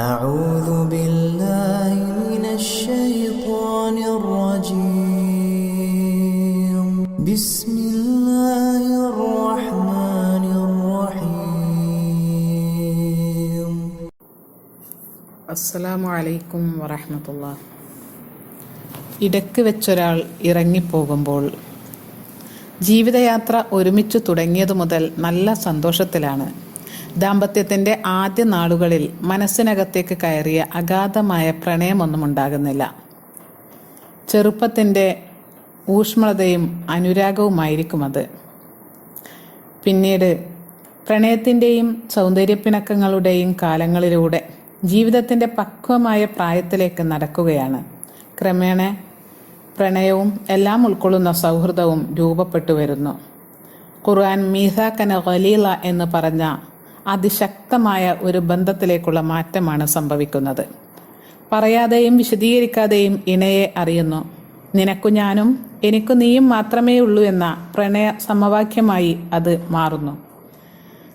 أعوذ بالله من الشيطان الرجيم بسم الله الرحمن الرحيم അസ്സലാമു അലൈക്കും വറഹമത്തുള്ള ഇടക്ക് വെച്ചൊരാൾ ഇറങ്ങിപ്പോകുമ്പോൾ ജീവിതയാത്ര ഒരുമിച്ച് തുടങ്ങിയതു മുതൽ നല്ല സന്തോഷത്തിലാണ് ദാമ്പത്യത്തിന്റെ ആദ്യ നാളുകളിൽ മനസ്സിനകത്തേക്ക് കയറിയ അഗാധമായ പ്രണയമൊന്നും ഉണ്ടാകുന്നില്ല. ചെറുപ്പത്തിന്റെ ഊഷ്മളതയും അനുരാഗവുമായിരിക്കും അത്. പിന്നീട് പ്രണയത്തിന്റെയും സൗന്ദര്യപ്പിണക്കങ്ങളുടെയും കാലങ്ങളിലൂടെ ജീവിതത്തിന്റെ പക്വമായ പ്രായത്തിലേക്ക് നടക്കുകയാണ്. ക്രമേണ പ്രണയവും എല്ലാം ഉൾക്കൊള്ളുന്ന സൗഹൃദവും രൂപപ്പെട്ടു വരുന്നു. ഖുർആൻ മീസാക്കന ഖലീല എന്ന് പറഞ്ഞ അതിശക്തമായ ഒരു ബന്ധത്തിലേക്കുള്ള മാറ്റമാണ് സംഭവിക്കുന്നത്. പറയാതെയും വിശദീകരിക്കാതെയും ഇണയെ അറിയുന്നു. നിനക്കു ഞാനും എനിക്കു നീയും മാത്രമേ ഉള്ളൂ എന്ന പ്രണയ സമവാക്യമായി അത് മാറുന്നു.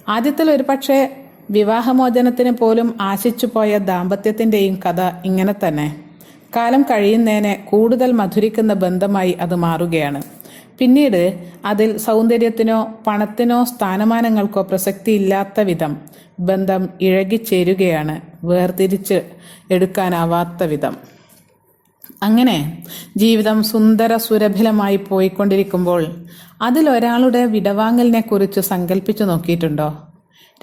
ആദ്യത്തിൽ ഒരുപക്ഷെ വിവാഹമോചനത്തിന് പോലും ആശിച്ചു പോയ ദാമ്പത്യത്തിന്റെയും കഥ ഇങ്ങനെ തന്നെ. കാലം കഴിയുന്നതിനെ കൂടുതൽ മധുരിക്കുന്ന ബന്ധമായി അത് മാറുകയാണ്. പിന്നീട് അതിൽ സൗന്ദര്യത്തിനോ പണത്തിനോ സ്ഥാനമാനങ്ങൾക്കോ പ്രസക്തിയില്ലാത്ത വിധം ബന്ധം ഇഴകിച്ചേരുകയാണ് വേർതിരിച്ച് എടുക്കാനാവാത്ത വിധം. അങ്ങനെ ജീവിതം സുന്ദര സുരഭിലമായി പോയിക്കൊണ്ടിരിക്കുമ്പോൾ അതിലൊരാളുടെ വിടവാങ്ങലിനെ കുറിച്ച് സങ്കല്പിച്ചു നോക്കിയിട്ടുണ്ടോ?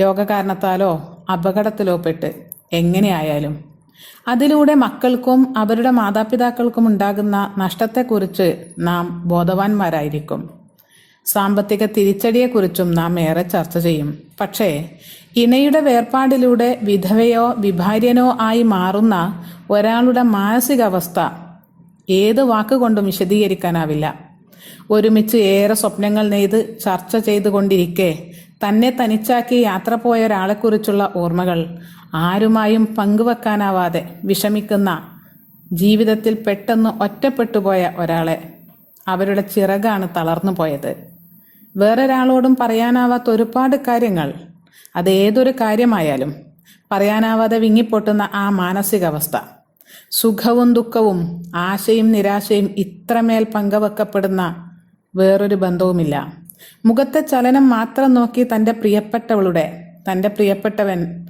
രോഗകാരണത്താലോ അപകടത്തിലോ പെട്ട് എങ്ങനെയായാലും അതിലൂടെ മക്കൾക്കും അവരുടെ മാതാപിതാക്കൾക്കും ഉണ്ടാകുന്ന നഷ്ടത്തെക്കുറിച്ച് നാം ബോധവാന്മാരായിരിക്കും. സാമ്പത്തിക തിരിച്ചടിയെക്കുറിച്ചും നാം ഏറെ ചർച്ച ചെയ്യും. പക്ഷേ ഇണയുടെ വേർപാടിലൂടെ വിധവയോ വിഭാര്യനോ ആയി മാറുന്ന ഒരാളുടെ മാനസികാവസ്ഥ ഏത് വാക്കുകൊണ്ടും വിശദീകരിക്കാനാവില്ല. ഒരുമിച്ച് ഏറെ സ്വപ്നങ്ങൾ നെയ്ത് ചർച്ച ചെയ്തുകൊണ്ടിരിക്കെ തന്നെ തനിച്ചാക്കി യാത്ര പോയ ഒരാളെക്കുറിച്ചുള്ള ഓർമ്മകൾ ആരുമായും പങ്കുവെക്കാനാവാതെ വിഷമിക്കുന്ന ജീവിതത്തിൽ പെട്ടെന്ന് ഒറ്റപ്പെട്ടുപോയ ഒരാളെ അവരുടെ ചിറകാണ് തളർന്നു പോയത്. വേറൊരാളോടും പറയാനാവാത്ത ഒരുപാട് കാര്യങ്ങൾ. അത് ഏതൊരു കാര്യമായാലും പറയാനാവാതെ വിങ്ങിപ്പൊട്ടുന്ന ആ മാനസികാവസ്ഥ. സുഖവും ദുഃഖവും ആശയും നിരാശയും ഇത്രമേൽ പങ്കുവെക്കപ്പെടുന്ന വേറൊരു ബന്ധവുമില്ല. മുഖത്തെ ചലനം മാത്രം നോക്കി തന്റെ പ്രിയപ്പെട്ടവളുടെ തന്റെ പ്രിയപ്പെട്ടവൻ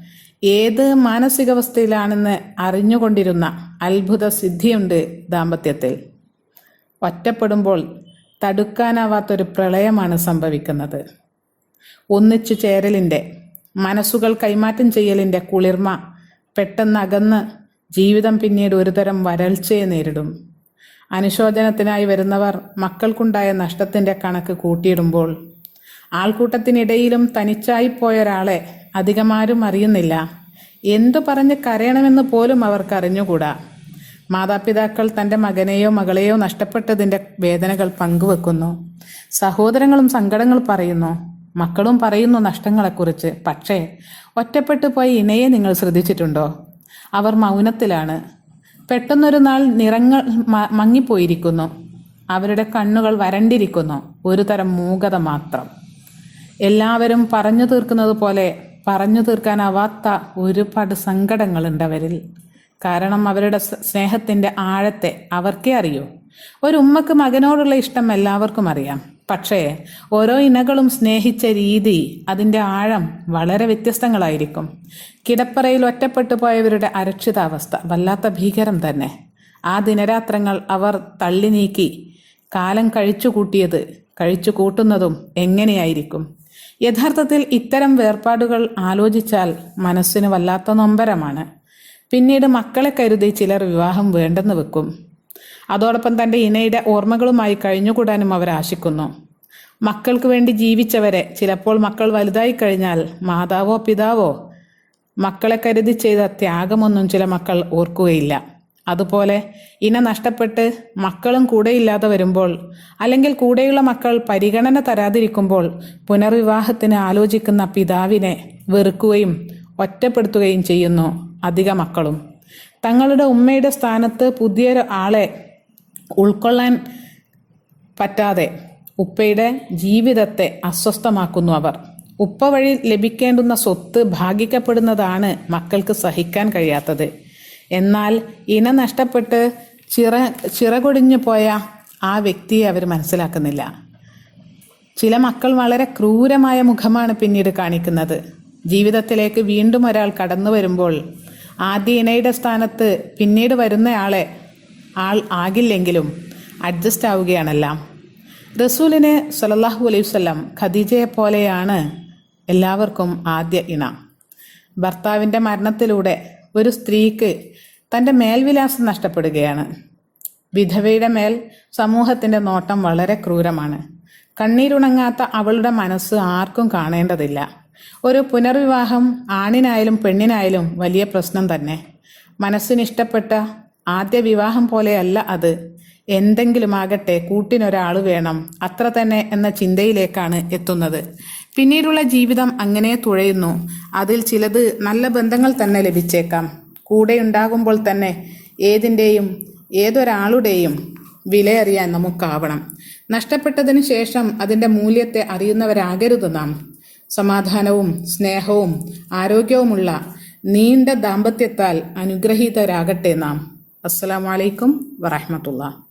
ഏത് മാനസികാവസ്ഥയിലാണെന്ന് അറിഞ്ഞുകൊണ്ടിരുന്ന അത്ഭുത സിദ്ധിയുണ്ട് ദാമ്പത്യത്തിൽ. ഒറ്റപ്പെടുമ്പോൾ തടുക്കാനാവാത്തൊരു പ്രളയമാണ് സംഭവിക്കുന്നത്. ഒന്നിച്ചു ചേരലിന്റെ മനസ്സുകൾ കൈമാറ്റം ചെയ്യലിന്റെ കുളിർമ പെട്ടെന്ന് അകന്ന് ജീവിതം പിന്നീട് ഒരുതരം വരൾച്ചയെ നേരിടും. അനുശോചനത്തിനായി വരുന്നവർ മക്കൾക്കുണ്ടായ നഷ്ടത്തിന്റെ കണക്ക് കൂട്ടിയിടുമ്പോൾ ആൾക്കൂട്ടത്തിനിടയിലും തനിച്ചായി പോയ ഒരാളെ അധികമാരും അറിയുന്നില്ല. എന്തു പറഞ്ഞ് കരയണമെന്ന് പോലും അവർക്ക് അറിഞ്ഞുകൂടാ. മാതാപിതാക്കൾ തന്റെ മകനെയോ മകളെയോ നഷ്ടപ്പെട്ടതിന്റെ വേദനകൾ പങ്കുവെക്കുന്നു. സഹോദരങ്ങളും സങ്കടങ്ങൾ പറയുന്നു. മക്കളും പറയുന്നു നഷ്ടങ്ങളെക്കുറിച്ച്. പക്ഷേ ഒറ്റപ്പെട്ടു പോയി ഇണയെ നിങ്ങൾ ശ്രദ്ധിച്ചിട്ടുണ്ടോ? അവർ മൗനത്തിലാണ്. പെട്ടെന്നൊരു നാൾ നിറങ്ങൾ മങ്ങിപ്പോയിരിക്കുന്നു. അവരുടെ കണ്ണുകൾ വരണ്ടിരിക്കുന്നു. ഒരു തരം മൂകത മാത്രം. എല്ലാവരും പറഞ്ഞു തീർക്കുന്നത് പോലെ പറഞ്ഞു തീർക്കാനാവാത്ത ഒരുപാട് സങ്കടങ്ങളുണ്ട് അവരിൽ. കാരണം അവരുടെ സ്നേഹത്തിന്റെ ആഴത്തെ അവർക്കേ അറിയൂ. ഒരു ഉമ്മക്ക് മകനോടുള്ള ഇഷ്ടം എല്ലാവർക്കും അറിയാം. പക്ഷേ ഓരോ ഇനകളും സ്നേഹിച്ച രീതി അതിന്റെ ആഴം വളരെ വ്യത്യസ്തങ്ങളായിരിക്കും. കിടപ്പറയിൽ ഒറ്റപ്പെട്ടു പോയവരുടെ അരക്ഷിതാവസ്ഥ വല്ലാത്ത ഭീകരം തന്നെ. ആ ദിനരാത്രങ്ങൾ അവർ തള്ളി നീക്കി കാലം കഴിച്ചു കൂട്ടിയത് കഴിച്ചു കൂട്ടുന്നതും എങ്ങനെയായിരിക്കും? യഥാർത്ഥത്തിൽ ഇത്തരം വേർപാടുകൾ ആലോചിച്ചാൽ മനസ്സിന് വല്ലാത്ത നൊമ്പരമാണ്. പിന്നീട് മക്കളെ കരുതി ചിലർ വിവാഹം വേണ്ടെന്ന് വെക്കും. അതോടൊപ്പം തന്റെ ഇണയുടെ ഓർമ്മകളുമായി കഴിഞ്ഞുകൂടാനും അവർ ആശിക്കുന്നു. മക്കൾക്ക് വേണ്ടി ജീവിച്ചവരെ ചിലപ്പോൾ മക്കൾ വലുതായി കഴിഞ്ഞാൽ മാതാവോ പിതാവോ മക്കളെ കരുതി ചെയ്ത ത്യാഗമൊന്നും ചില മക്കൾ ഓർക്കുകയില്ല. അതുപോലെ ഇന നഷ്ടപ്പെട്ട് മക്കളും കൂടെയില്ലാതെ വരുമ്പോൾ അല്ലെങ്കിൽ കൂടെയുള്ള മക്കൾ പരിഗണന തരാതിരിക്കുമ്പോൾ പുനർവിവാഹത്തിന് ആലോചിക്കുന്ന പിതാവിനെ വെറുക്കുകയും ഒറ്റപ്പെടുത്തുകയും ചെയ്യുന്നു അധിക മക്കളും. തങ്ങളുടെ ഉമ്മയുടെ സ്ഥാനത്ത് പുതിയൊരു ആളെ ഉൾക്കൊള്ളാൻ പറ്റാതെ ഉപ്പയുടെ ജീവിതത്തെ അസ്വസ്ഥമാക്കുന്നു അവർ. ഉപ്പ വഴി ലഭിക്കേണ്ടുന്ന സ്വത്ത് ഭാഗിക്കപ്പെടുന്നതാണ് മക്കൾക്ക് സഹിക്കാൻ കഴിയാത്തത്. എന്നാൽ ഇന നഷ്ടപ്പെട്ട് ചിറ ചിറകൊടിഞ്ഞു പോയ ആ വ്യക്തിയെ അവർ മനസ്സിലാക്കുന്നില്ല. ചില മക്കൾ വളരെ ക്രൂരമായ മുഖമാണ് പിന്നീട് കാണിക്കുന്നത്. ജീവിതത്തിലേക്ക് വീണ്ടും ഒരാൾ കടന്നു വരുമ്പോൾ ആദ്യ ഇണയുടെ സ്ഥാനത്ത് പിന്നീട് വരുന്നയാളെ ആൾ ആകില്ലെങ്കിലും അഡ്ജസ്റ്റ് ആവുകയാണെല്ലാം. റസൂലിനെ സലല്ലാഹു അലൈഹി വല്ലം ഖദീജയെ പോലെയാണ് എല്ലാവർക്കും ആദ്യ ഇണ. ഭർത്താവിന്റെ മരണത്തിലൂടെ ഒരു സ്ത്രീക്ക് തന്റെ മേൽവിലാസം നഷ്ടപ്പെടുകയാണ്. വിധവയുടെ മേൽ സമൂഹത്തിന്റെ നോട്ടം വളരെ ക്രൂരമാണ്. കണ്ണീരുണങ്ങാത്ത അവളുടെ മനസ്സ് ആർക്കും കാണേണ്ടതില്ല. ഒരു പുനർവിവാഹം ആണിനായാലും പെണ്ണിനായാലും വലിയ പ്രശ്നം തന്നെ. മനസ്സിനിഷ്ടപ്പെട്ട ആദ്യ വിവാഹം പോലെയല്ല അത്. എന്തെങ്കിലുമാകട്ടെ കൂട്ടിനൊരാൾ വേണം. അത്ര തന്നെ എന്ന ചിന്തയിലേക്കാണ് എത്തുന്നത്. പിന്നീടുള്ള ജീവിതം അങ്ങനെ തുഴയുന്നു. അതിൽ ചിലത് നല്ല ബന്ധങ്ങൾ തന്നെ ലഭിച്ചേക്കാം. കൂടെയുണ്ടാകുമ്പോൾ തന്നെ ഏതിന്റെയും ഏതൊരാളുടെയും വിലയറിയാൻ നമുക്കാവണം. നഷ്ടപ്പെട്ടതിന് ശേഷം അതിന്റെ മൂല്യത്തെ അറിയുന്നവരാകരുത് നാം. സമാധാനവും സ്നേഹവും ആരോഗ്യവുമുള്ള നീണ്ട ദാമ്പത്യത്താൽ അനുഗ്രഹീതരാകട്ടെ നാം. അസ്സലാമലൈക്കും വറഹമത്തുള്ള